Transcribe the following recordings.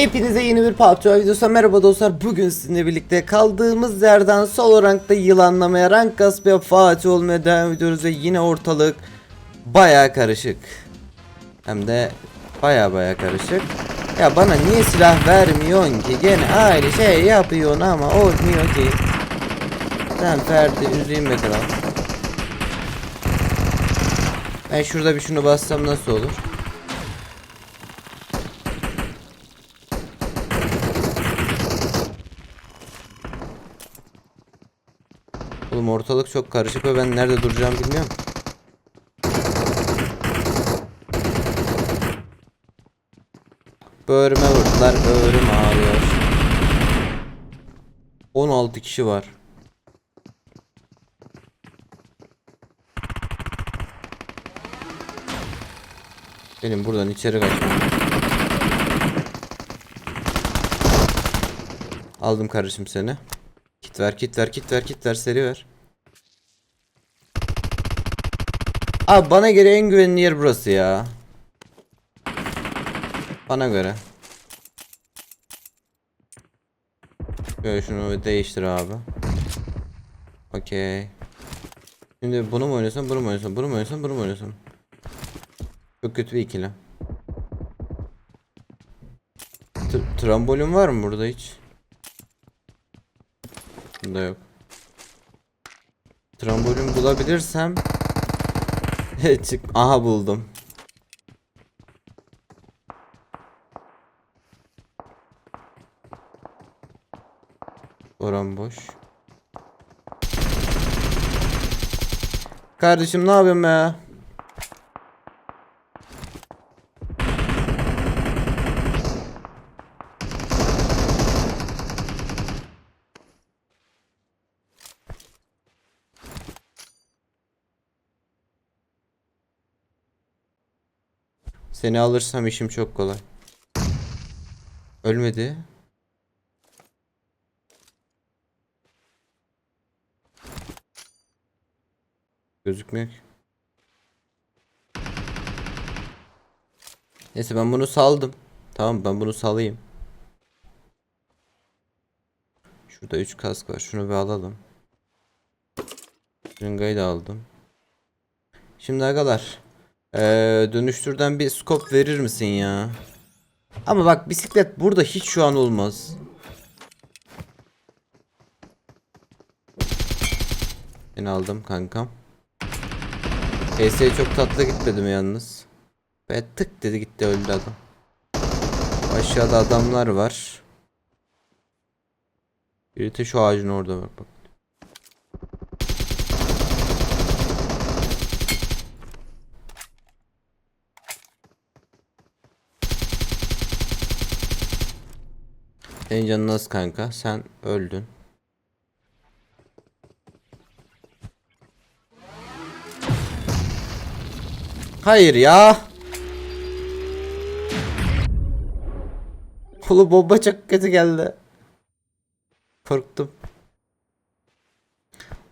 Hepinize yeni bir PUBG videosu. Merhaba dostlar. Bugün sizinle birlikte kaldığımız yerden solo rankta yılanlamaya rank gaspıya Fatih olmaya devam ediyoruz ve yine ortalık baya karışık. Hem de baya baya karışık. Ya bana niye silah vermiyorsun ki? Gene aynı şey yapıyorsun ama olmuyor ki. Sen Ferdi üzeyim be ben şurada bir şunu bassam nasıl olur Oğlum ortalık çok karışık ve ben nerede duracağımı bilmiyorum. Böğrüme vurdular. Böğrüm ağrıyor. 16 kişi var. Benim buradan içeri kaçmam. Aldım kardeşim seni. Ver, kit ver, kit ver, kit ver, seri ver. Abi bana göre en güvenli yer burası ya. Bana göre. Şöyle şunu bir değiştir abi. Okey. Şimdi bunu mu oynasam, bunu mu oynasam, bunu mu oynasam, bunu mu oynasam? Çok kötü bir ikili. T trambolin var mı burada hiç? Bunda yok. Trambolin bulabilirsem çık. Aha buldum. Oran boş. Kardeşim ne yapıyorsun be? Seni alırsam işim çok kolay. Ölmedi. Gözükmüyor ki. Neyse ben bunu saldım. Tamam ben bunu salayım. Şurada 3 kask var. Şunu bir alalım. Şırıngayı da aldım. Şimdi agalar. Ee, dönüştürden bir scope verir misin ya? Ama bak bisiklet burada hiç şu an olmaz. Ben aldım kankam. PS çok tatlı gitmedi mi yalnız? Ve tık dedi gitti öldü adam. Aşağıda adamlar var. Biri de şu ağacın orada var bak. Senin canın nasıl kanka? Sen öldün. Hayır ya. Oğlum bomba çok kötü geldi. Korktum.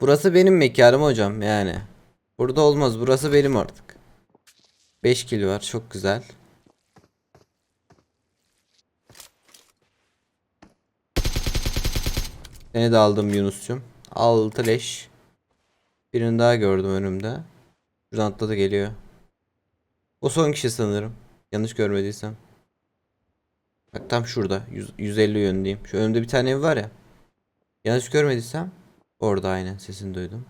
Burası benim mekanım hocam yani. Burada olmaz. Burası benim artık. 5 kill var. Çok güzel. Seni de aldım Yunus'cum. 6 leş. Birini daha gördüm önümde. Şuradan atladı geliyor. O son kişi sanırım. Yanlış görmediysem. Bak tam şurada. 100, 150 yönündeyim. Şu önümde bir tane ev var ya. Yanlış görmediysem. Orada aynen sesini duydum.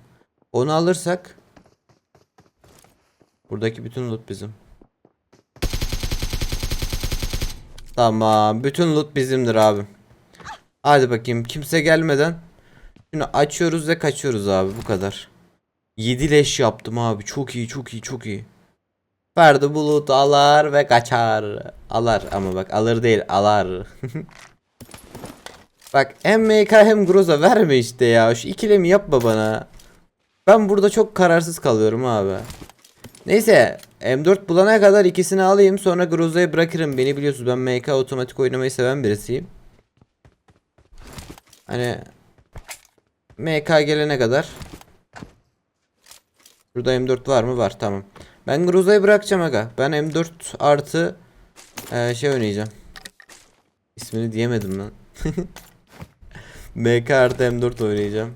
Onu alırsak. Buradaki bütün loot bizim. Tamam. Bütün loot bizimdir abi. Hadi bakayım. Kimse gelmeden. Şunu açıyoruz ve kaçıyoruz abi. Bu kadar. 7 leş yaptım abi. Çok iyi çok iyi çok iyi. Ferdi bulut alar ve kaçar. Alar ama bak alır değil alar. bak hem MK hem Groza verme işte ya. Şu ikilemi yapma bana. Ben burada çok kararsız kalıyorum abi. Neyse M4 bulana kadar ikisini alayım sonra Groza'yı bırakırım. Beni biliyorsunuz ben MK otomatik oynamayı seven birisiyim. Hani MK gelene kadar Burada M4 var mı? Var tamam. Ben Groza'yı bırakacağım aga. Ben M4 artı e, şey oynayacağım. ismini diyemedim lan. MK artı M4 oynayacağım.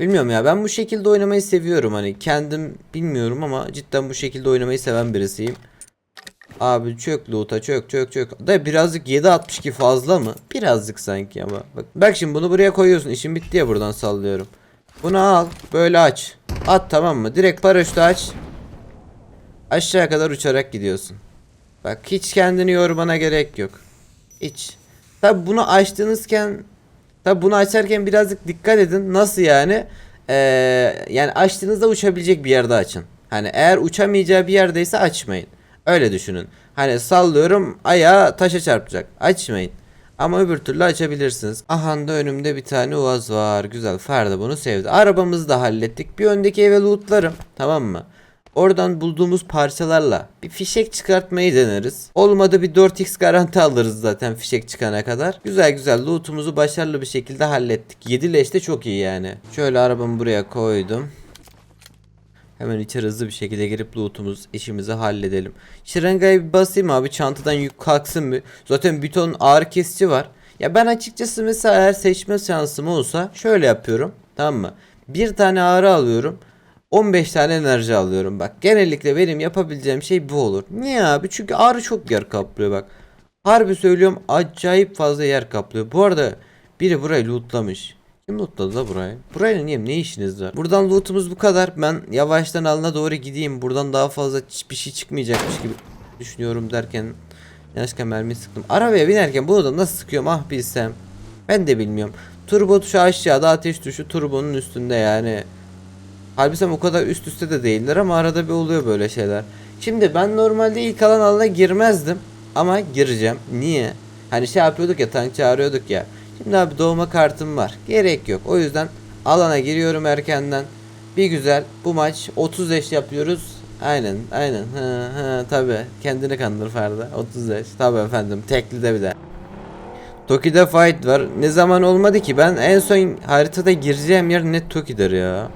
Bilmiyorum ya ben bu şekilde oynamayı seviyorum hani kendim bilmiyorum ama cidden bu şekilde oynamayı seven birisiyim. Abi çök loot'a çök çök çök. Da birazcık 7.62 fazla mı? Birazcık sanki ama. Bak, bak şimdi bunu buraya koyuyorsun. İşin bitti ya buradan sallıyorum. Bunu al. Böyle aç. At tamam mı? Direkt paraşütü aç. Aşağı kadar uçarak gidiyorsun. Bak hiç kendini yormana gerek yok. Hiç. Tabi bunu açtığınızken Tabi bunu açarken birazcık dikkat edin. Nasıl yani? Ee, yani açtığınızda uçabilecek bir yerde açın. Hani eğer uçamayacağı bir yerdeyse açmayın. Öyle düşünün. Hani sallıyorum ayağı taşa çarpacak. Açmayın. Ama öbür türlü açabilirsiniz. Aha da önümde bir tane uaz var. Güzel. Ferdi bunu sevdi. Arabamızı da hallettik. Bir öndeki eve lootlarım. Tamam mı? Oradan bulduğumuz parçalarla bir fişek çıkartmayı deneriz. Olmadı bir 4x garanti alırız zaten fişek çıkana kadar. Güzel güzel lootumuzu başarılı bir şekilde hallettik. 7 leş de çok iyi yani. Şöyle arabamı buraya koydum. Hemen içeri hızlı bir şekilde girip lootumuz işimizi halledelim. Şırıngayı bir basayım abi çantadan yük kalksın bir. Zaten bir ton ağrı kesici var. Ya ben açıkçası mesela eğer seçme şansım olsa şöyle yapıyorum. Tamam mı? Bir tane ağrı alıyorum. 15 tane enerji alıyorum bak. Genellikle benim yapabileceğim şey bu olur. Niye abi? Çünkü ağrı çok yer kaplıyor bak. Harbi söylüyorum acayip fazla yer kaplıyor. Bu arada biri burayı lootlamış. Kim lootladı da burayı? Burayla niye ne işiniz var? Buradan lootumuz bu kadar. Ben yavaştan alına doğru gideyim. Buradan daha fazla hiçbir şey çıkmayacakmış gibi düşünüyorum derken yanlışlıkla mermi sıktım. Arabaya binerken bunu da nasıl sıkıyorum ah bilsem. Ben de bilmiyorum. Turbo tuşu aşağıda ateş tuşu turbonun üstünde yani. Halbuki o kadar üst üste de değiller ama arada bir oluyor böyle şeyler. Şimdi ben normalde ilk alan alana girmezdim ama gireceğim. Niye? Hani şey yapıyorduk ya tank çağırıyorduk ya. Şimdi abi doğma kartım var. Gerek yok. O yüzden alana giriyorum erkenden. Bir güzel bu maç 30 eş yapıyoruz. Aynen aynen. Hı hı tabi. Kendini kandır Ferda. 30 eş. Tabi efendim. Tekli de bir de. Toki'de fight var. Ne zaman olmadı ki? Ben en son haritada gireceğim yer net Toki'dir ya.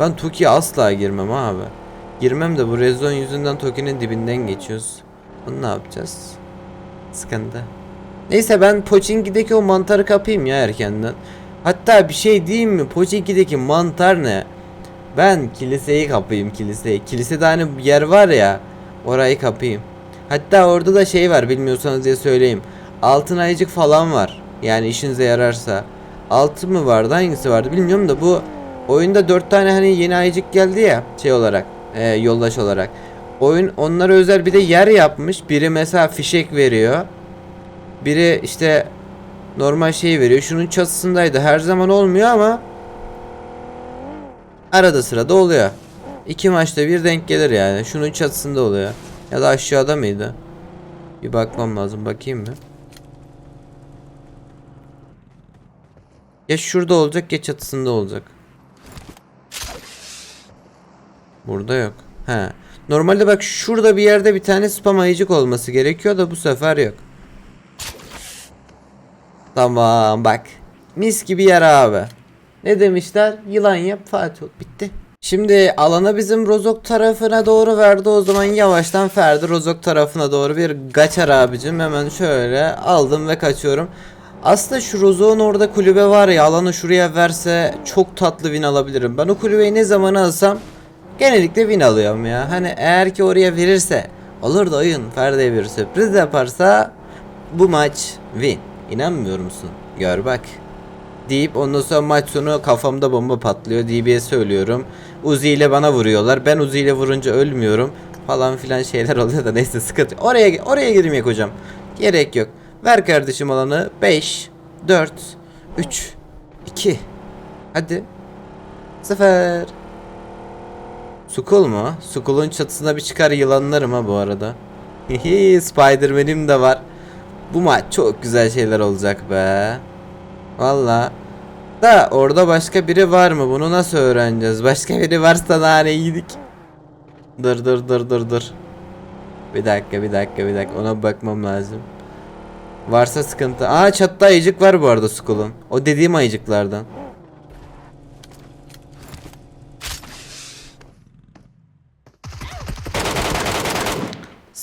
Ben Toki'ye asla girmem abi. Girmem de bu rezon yüzünden Toki'nin dibinden geçiyoruz. Bunu ne yapacağız? Sıkıntı. Neyse ben Pochinki'deki o mantarı kapayım ya erkenden. Hatta bir şey diyeyim mi? Pochinki'deki mantar ne? Ben kiliseyi kapayım kiliseyi. Kilisede hani yer var ya. Orayı kapayım. Hatta orada da şey var bilmiyorsanız diye söyleyeyim. Altın ayıcık falan var. Yani işinize yararsa. Altı mı vardı hangisi vardı bilmiyorum da bu oyunda 4 tane hani yeni ayıcık geldi ya şey olarak e, yoldaş olarak. Oyun onlara özel bir de yer yapmış. Biri mesela fişek veriyor. Biri işte normal şey veriyor. Şunun çatısındaydı. Her zaman olmuyor ama arada sırada oluyor. İki maçta bir denk gelir yani. Şunun çatısında oluyor. Ya da aşağıda mıydı? Bir bakmam lazım. Bakayım mı? Ya şurada olacak ya çatısında olacak. Burada yok. He. Normalde bak şurada bir yerde bir tane spam ayıcık olması gerekiyor da bu sefer yok. Tamam bak. Mis gibi yer abi. Ne demişler? Yılan yap Fatih ol. Bitti. Şimdi alana bizim Rozok tarafına doğru verdi. O zaman yavaştan Ferdi Rozok tarafına doğru bir kaçar abicim. Hemen şöyle aldım ve kaçıyorum. Aslında şu Rozok'un orada kulübe var ya alanı şuraya verse çok tatlı win alabilirim. Ben o kulübeyi ne zaman alsam genellikle win alıyorum ya. Hani eğer ki oraya verirse olur da oyun Ferdi'ye bir sürpriz yaparsa bu maç win. İnanmıyor musun? Gör bak. Deyip ondan sonra maç sonu kafamda bomba patlıyor DB'ye söylüyorum. Uzi ile bana vuruyorlar. Ben Uzi ile vurunca ölmüyorum. Falan filan şeyler oluyor da neyse sıkıntı. Oraya oraya girmeyek hocam. Gerek yok. Ver kardeşim alanı. 5 4 3 2 Hadi. Sefer. Sukul mu? Sukul'un çatısına bir çıkar yılanlarım ha bu arada. Hihi Spiderman'im de var. Bu maç çok güzel şeyler olacak be. Valla. Da orada başka biri var mı? Bunu nasıl öğreneceğiz? Başka biri varsa daha ne iyiydik. Dur dur dur dur dur. Bir dakika bir dakika bir dakika ona bakmam lazım. Varsa sıkıntı. Aa çatta ayıcık var bu arada Skull'un. O dediğim ayıcıklardan.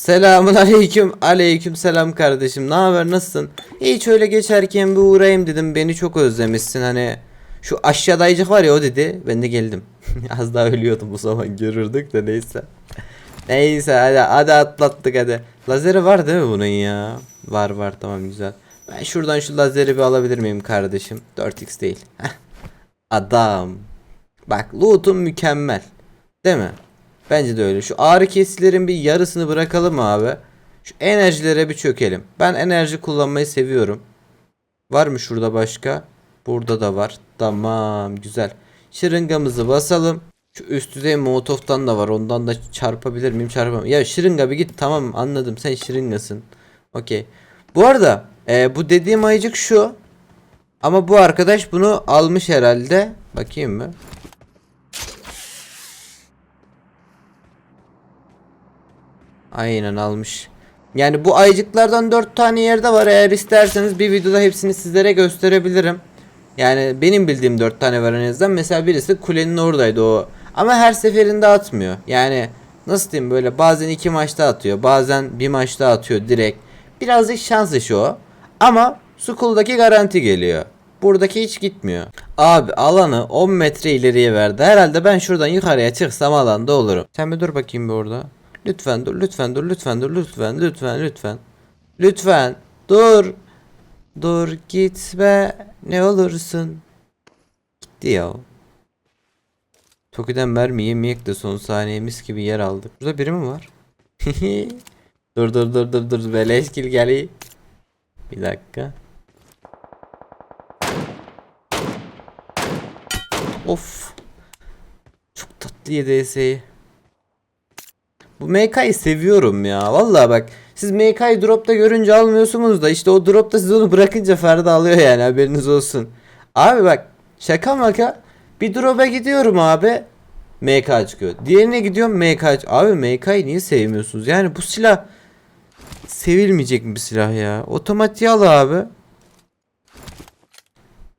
Selamun aleyküm. Aleyküm selam kardeşim. Ne haber? Nasılsın? Hiç öyle geçerken bir uğrayayım dedim. Beni çok özlemişsin. Hani şu aşağıdaycık var ya o dedi. Ben de geldim. Az daha ölüyordum bu zaman görürdük de neyse. Neyse hadi, hadi atlattık hadi. Lazeri var değil mi bunun ya? Var var tamam güzel. Ben şuradan şu lazeri bir alabilir miyim kardeşim? 4x değil. Adam. Bak loot'um mükemmel. Değil mi? Bence de öyle. Şu ağrı kesicilerin bir yarısını bırakalım abi. Şu enerjilere bir çökelim. Ben enerji kullanmayı seviyorum. Var mı şurada başka? Burada da var. Tamam güzel. Şırıngamızı basalım. Şu üst düzey molotoftan da var. Ondan da çarpabilir miyim? Çarpamam. Ya şırınga bir git. Tamam anladım. Sen şırıngasın. Okey. Bu arada e, bu dediğim ayıcık şu. Ama bu arkadaş bunu almış herhalde. Bakayım mı? Aynen almış. Yani bu ayıcıklardan 4 tane yerde var. Eğer isterseniz bir videoda hepsini sizlere gösterebilirim. Yani benim bildiğim 4 tane var en azından. Mesela birisi kulenin oradaydı o. Ama her seferinde atmıyor. Yani nasıl diyeyim böyle bazen iki maçta atıyor. Bazen bir maçta atıyor direkt. Birazcık şans işi o. Ama Skull'daki garanti geliyor. Buradaki hiç gitmiyor. Abi alanı 10 metre ileriye verdi. Herhalde ben şuradan yukarıya çıksam alanda olurum. Sen bir dur bakayım bir orada. Lütfen dur, lütfen dur, lütfen dur, lütfen, lütfen, lütfen. Lütfen dur. Dur gitme ne olursun. Gitti ya. Toki'den mermi yemeyek de son saniyemiz gibi yer aldık. Burada biri mi var? dur dur dur dur dur beleşkil geli. Bir dakika. Of. Çok tatlı yedi. Bu MK'yı seviyorum ya. Vallahi bak. Siz MK'yı dropta görünce almıyorsunuz da işte o dropta siz onu bırakınca Ferdi alıyor yani haberiniz olsun. Abi bak şaka maka bir drop'a gidiyorum abi. MK çıkıyor. Diğerine gidiyorum MK. Abi MK'yı niye sevmiyorsunuz? Yani bu silah sevilmeyecek mi bir silah ya? Otomatiğe al abi.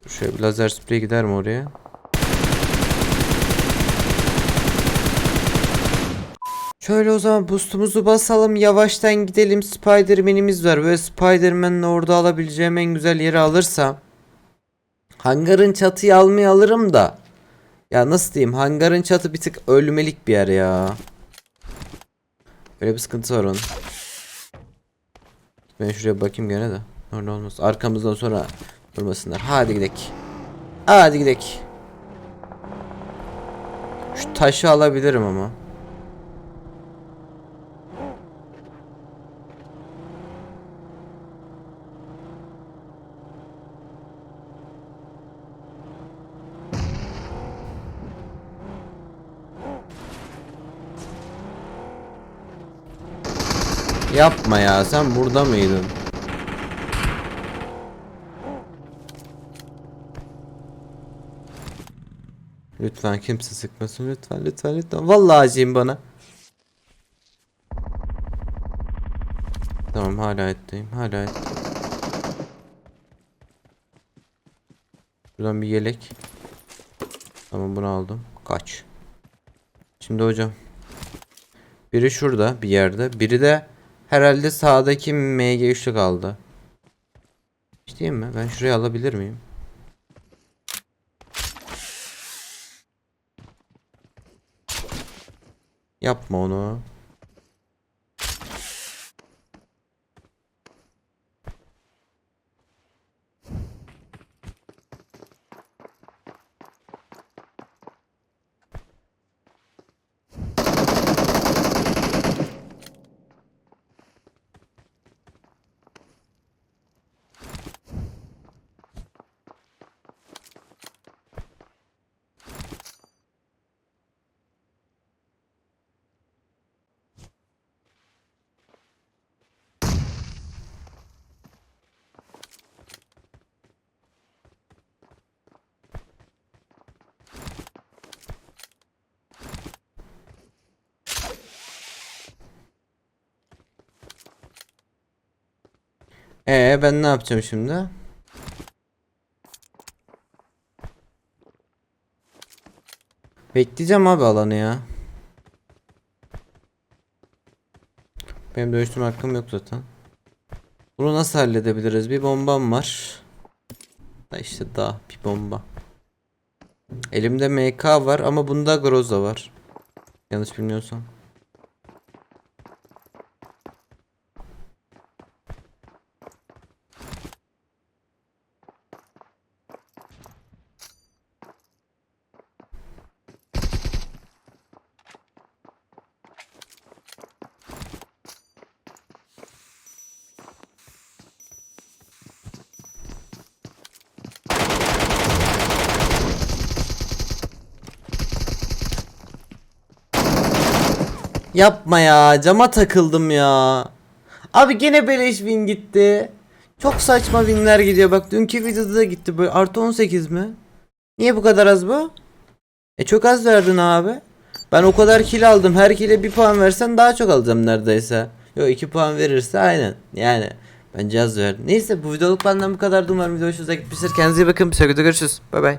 Şöyle bir lazer sprey gider mi oraya? Şöyle o zaman boostumuzu basalım yavaştan gidelim. Spiderman'imiz var. Böyle Spiderman'le orada alabileceğim en güzel yeri alırsam. Hangarın çatıyı almayı alırım da. Ya nasıl diyeyim? Hangarın çatı bir tık ölmelik bir yer ya. Böyle bir sıkıntı var onun. Ben şuraya bakayım gene de. Ne olmaz. Arkamızdan sonra vurmasınlar hadi gidelim. Hadi gidelim. Şu taşı alabilirim ama Yapma ya sen burada mıydın? Lütfen kimse sıkmasın lütfen lütfen lütfen. Vallahi acıyım bana. Tamam hala etteyim hala etteyim. Buradan bir yelek. Tamam bunu aldım. Kaç. Şimdi hocam. Biri şurada bir yerde. Biri de Herhalde sağdaki MG3'lü kaldı. Hiç değil mi? Ben şurayı alabilir miyim? Yapma onu. Ee ben ne yapacağım şimdi? Bekleyeceğim abi alanı ya. Benim dönüştürme hakkım yok zaten. Bunu nasıl halledebiliriz? Bir bombam var. Da işte daha bir bomba. Elimde MK var ama bunda Groza var. Yanlış bilmiyorsam. Yapma ya cama takıldım ya. Abi gene beleş win gitti. Çok saçma winler gidiyor bak dünkü videoda da gitti böyle artı 18 mi? Niye bu kadar az bu? E çok az verdin abi. Ben o kadar kill aldım her kile bir puan versen daha çok alacağım neredeyse. Yo 2 puan verirse aynen yani. Bence az verdim. Neyse bu videoluk benden bu kadar. Umarım video hoşunuza gitmiştir. Kendinize iyi bakın. Bir sonraki görüşürüz. Bay bay.